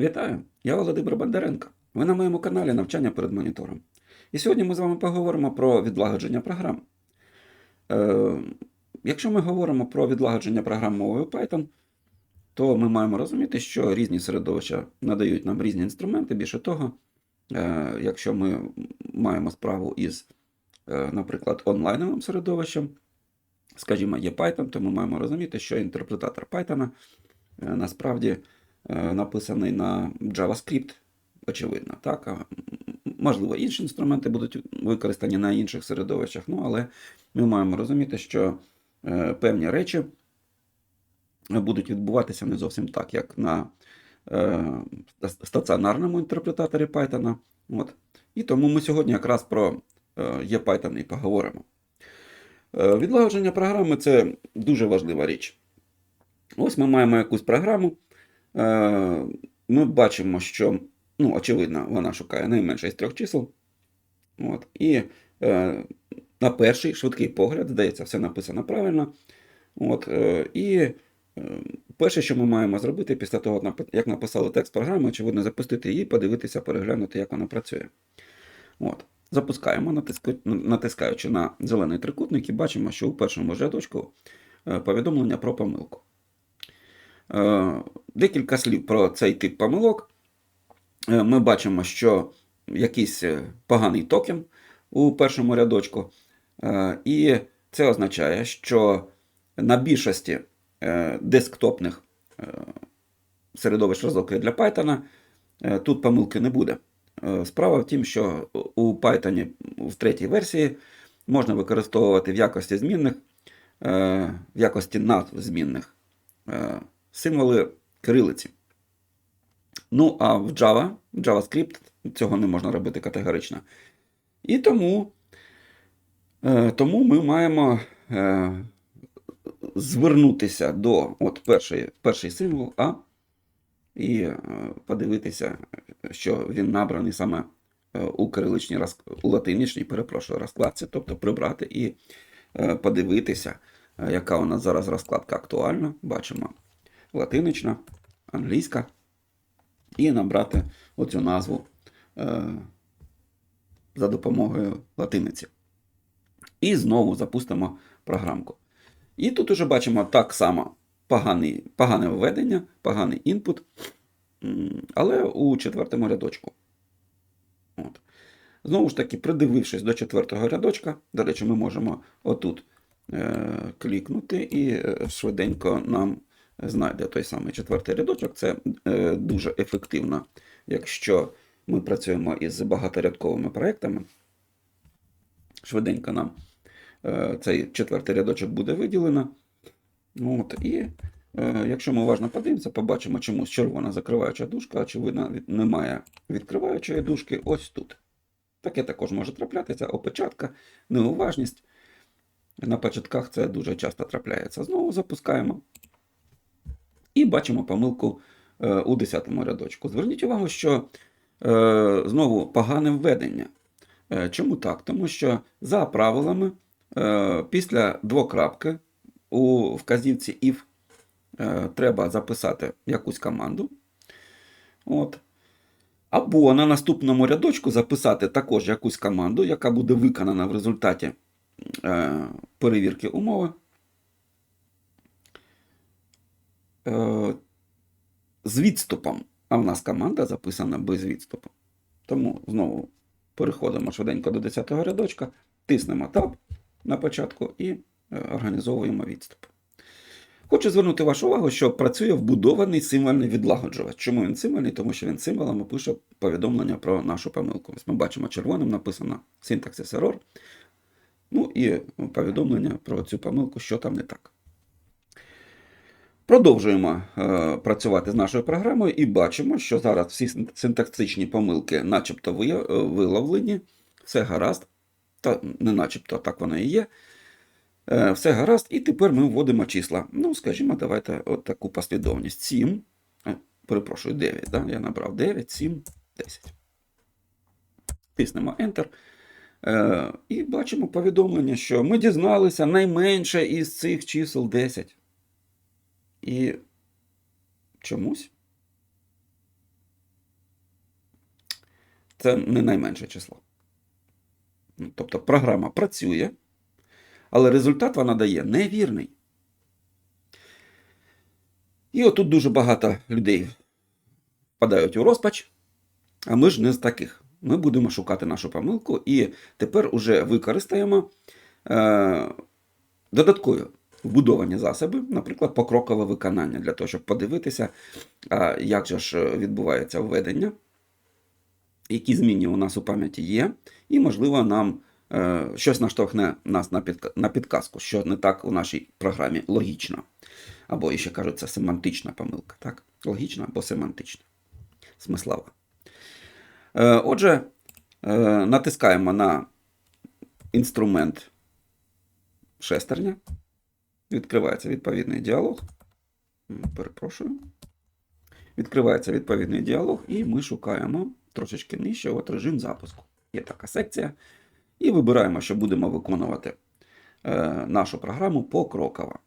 Вітаю! Я Володимир Бондаренко. Ви на моєму каналі Навчання перед монітором. І сьогодні ми з вами поговоримо про відлагодження програм. Е, якщо ми говоримо про відлагодження програм мовою Python, то ми маємо розуміти, що різні середовища надають нам різні інструменти. Більше того, е, якщо ми маємо справу із, е, наприклад, онлайновим середовищем, скажімо, є Python, то ми маємо розуміти, що інтерпретатор Python е, насправді написаний на JavaScript, очевидно. Так? Можливо, інші інструменти будуть використані на інших середовищах, ну, але ми маємо розуміти, що е, певні речі будуть відбуватися не зовсім так, як на е, стаціонарному інтерпретаторі Python. От. І тому ми сьогодні якраз про е, ePython і поговоримо. Е, Відлагодження програми це дуже важлива річ. Ось ми маємо якусь програму. Е, Ми бачимо, що, ну, очевидно, вона шукає найменше із трьох чисел. От. І е, на перший швидкий погляд, здається, все написано правильно. От, е, і е, перше, що ми маємо зробити після того, як написали текст програми, очевидно, запустити її, подивитися, переглянути, як вона працює. От. Запускаємо, натискаючи на зелений трикутник, і бачимо, що у першому рядочку е, повідомлення про помилку. Е, Декілька слів про цей тип помилок. Е, Ми бачимо, що якийсь е, поганий токен у першому рядочку. І це означає, що на більшості десктопних середовищ розробки для Python тут помилки не буде. Справа в тім, що у Python в третій версії можна використовувати в якості змінних, в якості назв змінних символи кирилиці. Ну, а в Java, в JavaScript цього не можна робити категорично. І тому, е, тому ми маємо е, звернутися до от перший, перший символ А і е, подивитися, що він набраний саме у кириличній у латинічній, перепрошую, розкладці, тобто прибрати і подивитися, яка у нас зараз розкладка актуальна. Бачимо латинична, англійська, і набрати оцю назву е, за допомогою латиниці. І знову запустимо програмку. І тут уже бачимо так само поганий, погане введення, поганий інпут, але у четвертому рядочку. От. Знову ж таки, придивившись до четвертого рядочка, до речі, ми можемо отут е, клікнути, і е, швиденько нам знайде той самий четвертий рядочок. Це е, дуже ефективно, якщо ми працюємо із багаторядковими проектами. Швиденько нам е, цей четвертий рядочок буде виділено. От, і е, якщо ми уважно подивимося, побачимо чомусь червона закриваюча дужка, очевидно, немає відкриваючої дужки ось тут. Таке також може траплятися, опечатка, неуважність. На початках це дуже часто трапляється. Знову запускаємо. І бачимо помилку е, у 10 рядочку. Зверніть увагу, що е, знову погане введення. Е, чому так? Тому що за правилами після двокрапки у вказівці if треба записати якусь команду. От. Або на наступному рядочку записати також якусь команду, яка буде виконана в результаті перевірки умови. Е, з відступом. А в нас команда записана без відступу. Тому знову переходимо швиденько до 10-го рядочка, тиснемо Tab на початку і е, організовуємо відступ. Хочу звернути вашу увагу, що працює вбудований символьний відлагоджувач. Чому він символьний? Тому що він символами пише повідомлення про нашу помилку. Ось ми бачимо червоним написано syntaxis error. Ну і повідомлення про цю помилку, що там не так. Продовжуємо е, працювати з нашою програмою і бачимо, що зараз всі синтаксичні помилки начебто е, виловлені, все гаразд, та не начебто, так воно і є. Е, все гаразд, і тепер ми вводимо числа. Ну, скажімо, давайте от таку послідовність. 7, е, перепрошую, 9, да? я набрав 9, 7, 10. Тиснемо Enter. Е, і бачимо повідомлення, що ми дізналися найменше із цих чисел 10. І чомусь це не найменше число. Ну, Тобто програма працює, але результат вона дає невірний. І отут дуже багато людей впадають у розпач, а ми ж не з таких. Ми будемо шукати нашу помилку і тепер уже використаємо е, додаткові вбудовані засоби, наприклад, покрокове виконання, для того, щоб подивитися, як же ж відбувається введення, які змінні у нас у пам'яті є, і, можливо, нам е, щось наштовхне нас на, підка- на підказку, що не так у нашій програмі логічно. Або ще кажуть, це семантична помилка. Так? Логічна або семантична. Смислова. Е, Отже, е, натискаємо на інструмент шестерня. Відкривається відповідний діалог. Перепрошую. Відкривається відповідний діалог, і ми шукаємо трошечки нижче от режим запуску. Є така секція. І вибираємо, що будемо виконувати е, нашу програму покроково.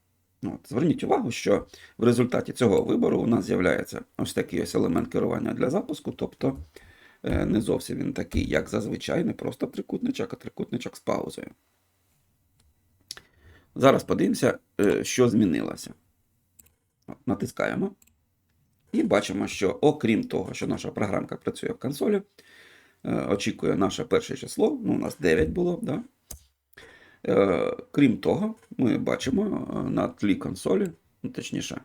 От, зверніть увагу, що в результаті цього вибору у нас з'являється ось такий ось елемент керування для запуску, тобто е, не зовсім він такий, як зазвичай, не просто трикутничок, а трикутничок з паузою. Зараз подивимося, е, що змінилося. Натискаємо. І бачимо, що окрім того, що наша програмка працює в консолі, е, очікує наше перше число, ну, у нас 9 було, да? Е, Крім того, ми бачимо на тлі консолі, ну, точніше,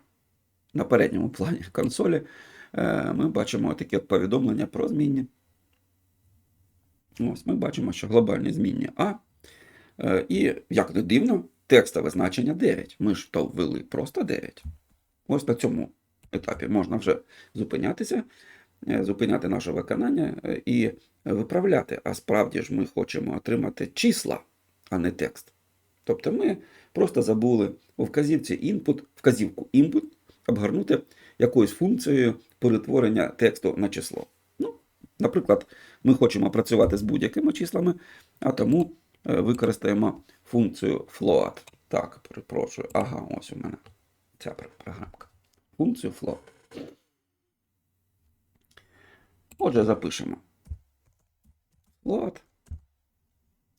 на передньому плані консолі, ми бачимо такі от повідомлення про змінні. Ось ми бачимо, що глобальні змінні А. І, як не дивно, текстове значення 9. Ми ж то ввели просто 9. Ось на цьому етапі можна вже зупинятися, е, зупиняти наше виконання е, і виправляти. А справді ж ми хочемо отримати числа, а не текст. Тобто ми просто забули у вказівці input, вказівку input обгорнути якоюсь функцією перетворення тексту на число. Ну, наприклад, ми хочемо працювати з будь-якими числами, а тому використаємо функцію float. Так, перепрошую. Ага, ось у мене ця програмка. Функцію float. Отже, запишемо. Float.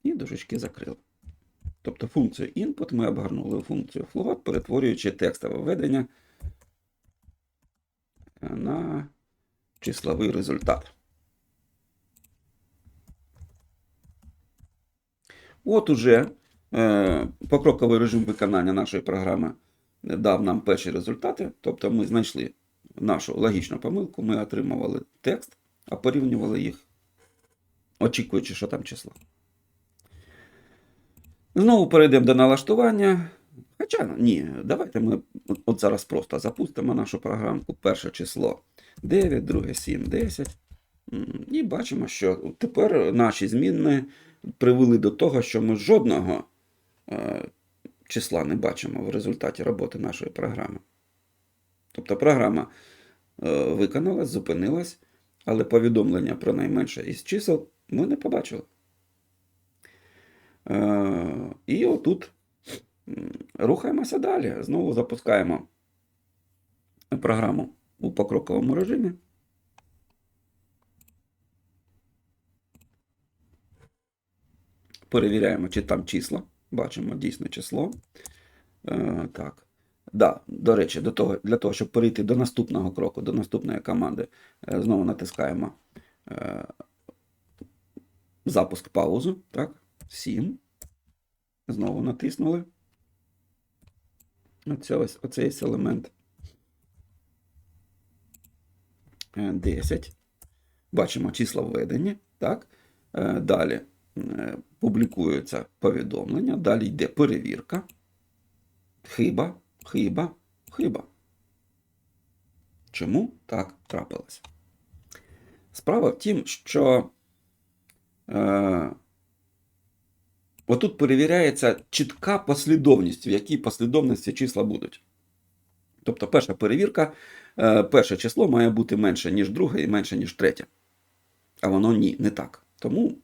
І дужечки закрили. Тобто функцію input ми обгорнули у функцію float, перетворюючи текстове введення на числовий результат. От уже е, покроковий режим виконання нашої програми дав нам перші результати. Тобто ми знайшли нашу логічну помилку, ми отримували текст, а порівнювали їх, очікуючи, що там число. Знову перейдемо до налаштування. Хоча ні, давайте ми от- зараз просто запустимо нашу програмку. Перше число 9, друге 7, 10. І бачимо, що тепер наші зміни привели до того, що ми жодного е, числа не бачимо в результаті роботи нашої програми. Тобто програма е, виконалась, зупинилась, але повідомлення про найменше із чисел ми не побачили. Е, І отут рухаємося далі. Знову запускаємо програму у покроковому режимі. Перевіряємо, чи там числа. Бачимо дійсне число. Е, так. Да, до речі, до того, для того, щоб перейти до наступного кроку, до наступної команди, е, знову натискаємо е, запуск паузу. Так, 7. Знову натиснули. Оце ось, оцей ось елемент. Е, 10. Бачимо числа введені. Так. Е, Далі е, публікується повідомлення, далі йде перевірка. Хиба, хиба, хиба. Чому так трапилося? Справа в тім, що е, отут перевіряється чітка послідовність, в якій послідовності числа будуть. Тобто перша перевірка, е, перше число має бути менше, ніж друге, і менше, ніж третє. А воно ні, не так. Тому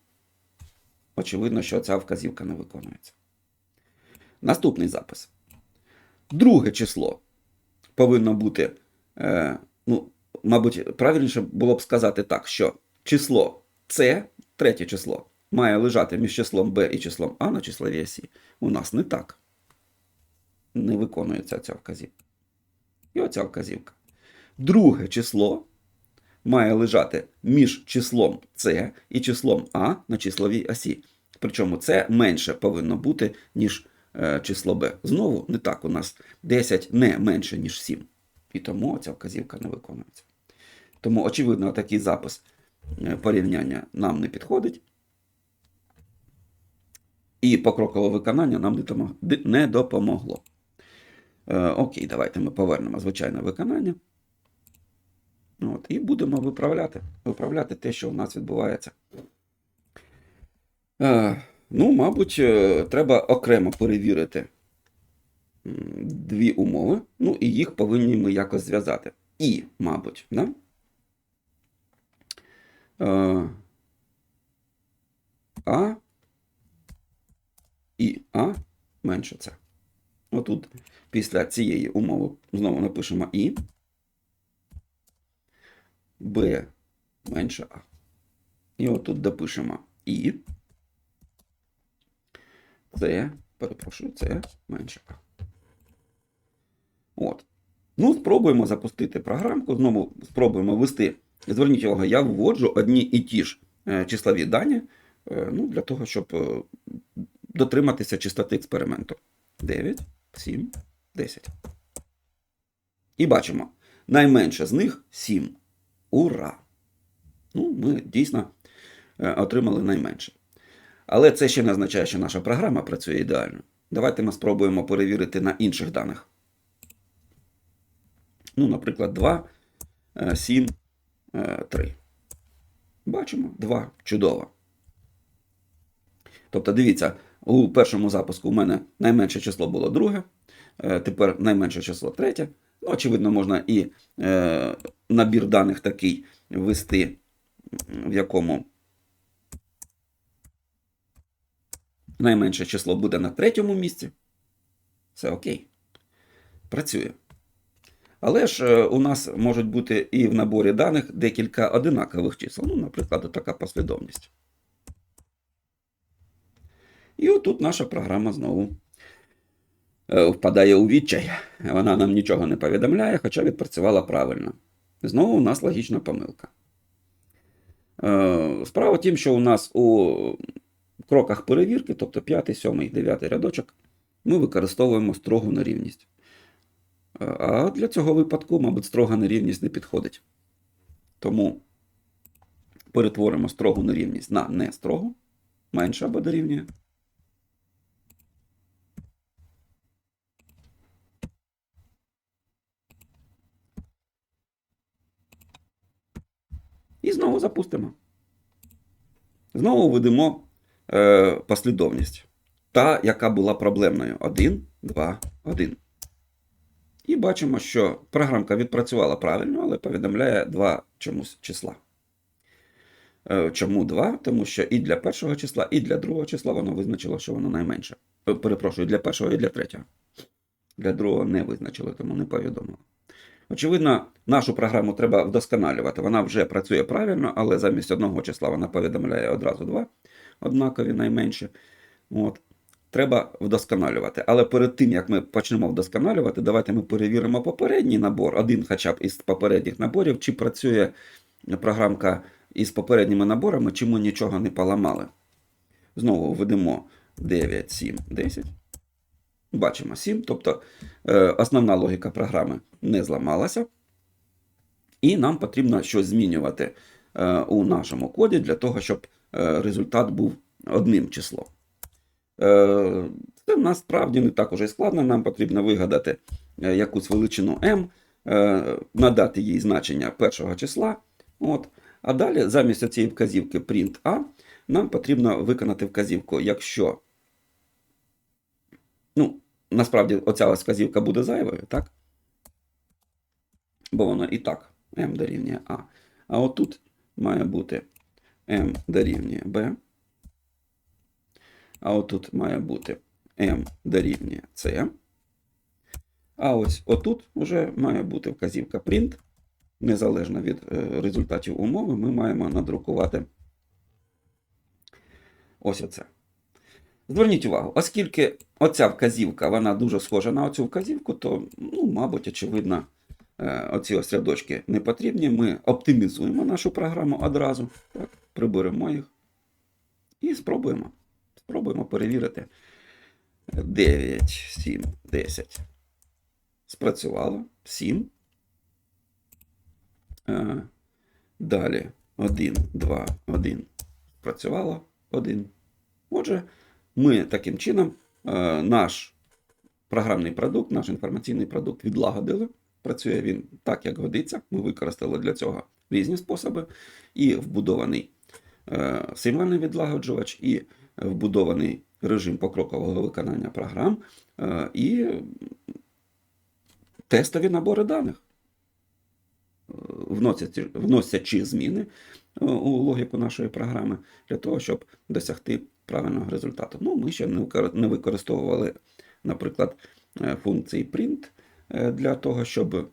очевидно, що ця вказівка не виконується. Наступний запис. Друге число повинно бути, е, ну, мабуть, правильніше було б сказати так, що число С, третє число, має лежати між числом b і числом А на числовій осі. У нас не так. Не виконується ця вказівка. І оця вказівка. Друге число має лежати між числом С і числом А на числовій осі. Причому це менше повинно бути, ніж е, число b. Знову не так. У нас 10 не менше, ніж 7. І тому ця вказівка не виконується. Тому, очевидно, такий запис е, порівняння нам не підходить. І покрокове виконання нам не допомогло. Е, окей, давайте ми повернемо звичайне виконання. От, і будемо виправляти, виправляти те, що у нас відбувається. Е, ну, мабуть, е, треба окремо перевірити дві умови. Ну, і їх повинні ми якось зв'язати. І, мабуть, да? Е, А і А менше це. Отут після цієї умови знову напишемо І. Б менше А. І отут допишемо І. С, перепрошую, С менше А. От. Ну, спробуємо запустити програмку. Знову спробуємо ввести. Зверніть увагу, я вводжу одні і ті ж е, числові дані е, ну, для того, щоб е, дотриматися чистоти експерименту. 9, 7, 10. І бачимо, найменше з них 7. Ура! Ну, ми дійсно е, отримали найменше. Але це ще не означає, що наша програма працює ідеально. Давайте ми спробуємо перевірити на інших даних. Ну, наприклад, 2, е, 7, е, 3. Бачимо, 2. Чудово. Тобто, дивіться, у першому запуску у мене найменше число було друге, е, тепер найменше число третє. Очевидно, можна і е, набір даних такий ввести, в якому найменше число буде на третьому місці. Все окей. Працює. Але ж е, у нас можуть бути і в наборі даних декілька одинакових чисел. Ну, наприклад, така послідовність. І отут наша програма знову впадає у відчай. Вона нам нічого не повідомляє, хоча відпрацювала правильно. Знову у нас логічна помилка. Е, Справа тім, що у нас у кроках перевірки, тобто 5, 7, 9 рядочок, ми використовуємо строгу нерівність. Е, А для цього випадку, мабуть, строга нерівність не підходить. Тому перетворимо строгу нерівність на не строгу, менше або дорівнює. Знову запустимо. Знову введемо е, послідовність. Та, яка була проблемною. 1, 2, 1. І бачимо, що програмка відпрацювала правильно, але повідомляє два чомусь числа. Е, Чому 2? Тому що і для першого числа, і для другого числа воно визначило, що воно найменше. Е, Перепрошую, для першого і для третього. Для другого не визначили, тому не повідомило. Очевидно, нашу програму треба вдосконалювати. Вона вже працює правильно, але замість одного числа вона повідомляє одразу два однакові найменше. От. Треба вдосконалювати. Але перед тим, як ми почнемо вдосконалювати, давайте ми перевіримо попередній набор, один хоча б із попередніх наборів, чи працює програмка із попередніми наборами, чи ми нічого не поламали. Знову введемо 9, 7, 10. Бачимо 7, тобто е, основна логіка програми не зламалася. І нам потрібно щось змінювати е, у нашому коді для того, щоб е, результат був одним числом. Це насправді не так уже й складно. Нам потрібно вигадати якусь величину m, надати їй значення першого числа. От. А далі, замість цієї вказівки print A, нам потрібно виконати вказівку, якщо. Ну, насправді, оця ось вказівка буде зайвою, так? Бо воно і так m дорівнює A. А отут має бути m дорівнює b. А отут має бути m дорівнює c. А ось отут вже має бути вказівка print. Незалежно від е, результатів умови, ми маємо надрукувати ось оце. Зверніть увагу, оскільки оця вказівка вона дуже схожа на оцю вказівку, то, ну, мабуть, очевидно, е, оці ось рядочки не потрібні. Ми оптимізуємо нашу програму одразу, так, приберемо їх і спробуємо. Спробуємо перевірити. 9, 7, 10. Спрацювало. 7. Е, Далі 1, 2, 1. Спрацювало 1. Отже, ми таким чином е, наш програмний продукт, наш інформаційний продукт відлагодили. Працює він так, як годиться. Ми використали для цього різні способи. І вбудований е, символьний відлагоджувач, і вбудований режим покрокового виконання програм, е, і тестові набори даних. Вносячи, зміни у логіку нашої програми для того, щоб досягти правильного результату. Ну, ми ще не використовували, наприклад, е, функції print е, для того, щоб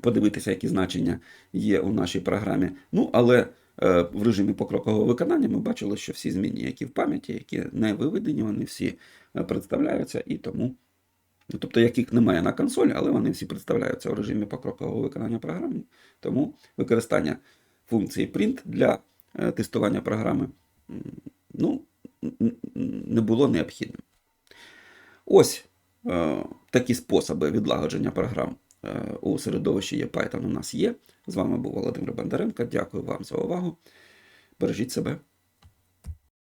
подивитися, які значення є у нашій програмі. Ну, але е, в режимі покрокового виконання ми бачили, що всі зміни, які в пам'яті, які не виведені, вони всі представляються і тому. Ну, тобто, яких немає на консолі, але вони всі представляються у режимі покрокового виконання програми. Тому використання функції print для тестування програми ну, не було необхідним. Ось е, такі способи відлагодження програм е, у середовищі є Python у нас є. З вами був Володимир Бондаренко. Дякую вам за увагу. Бережіть себе.